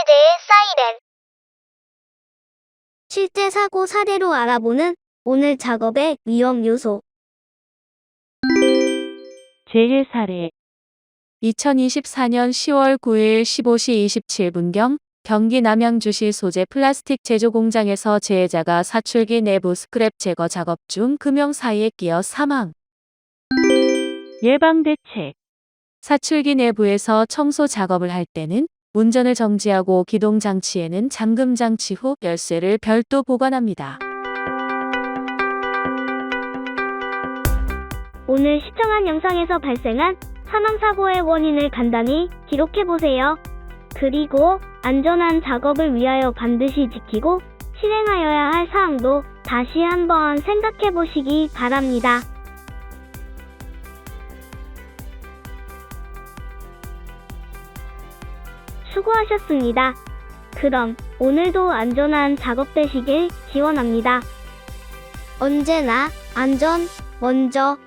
해제의 사이렌. 실제 사고 사례로 알아보는 오늘 작업의 위험 요소. 제일 사례. 2024년 10월 9일 15시 27분경 경기 남양주시 소재 플라스틱 제조 공장에서 재해자가 사출기 내부 스크랩 제거 작업 중 금형 사이에 끼어 사망. 예방 대책. 사출기 내부에서 청소 작업을 할 때는 운전을 정지하고 기동 장치에는 잠금 장치 후 열쇠를 별도 보관합니다. 오늘 시청한 영상에서 발생한 사망사고의 원인을 간단히 기록해보세요. 그리고 안전한 작업을 위하여 반드시 지키고 실행하여야 할 사항도 다시 한번 생각해보시기 바랍니다. 수고하셨습니다. 그럼 오늘도 안전한 작업 되시길 기원합니다. 언제나 안전 먼저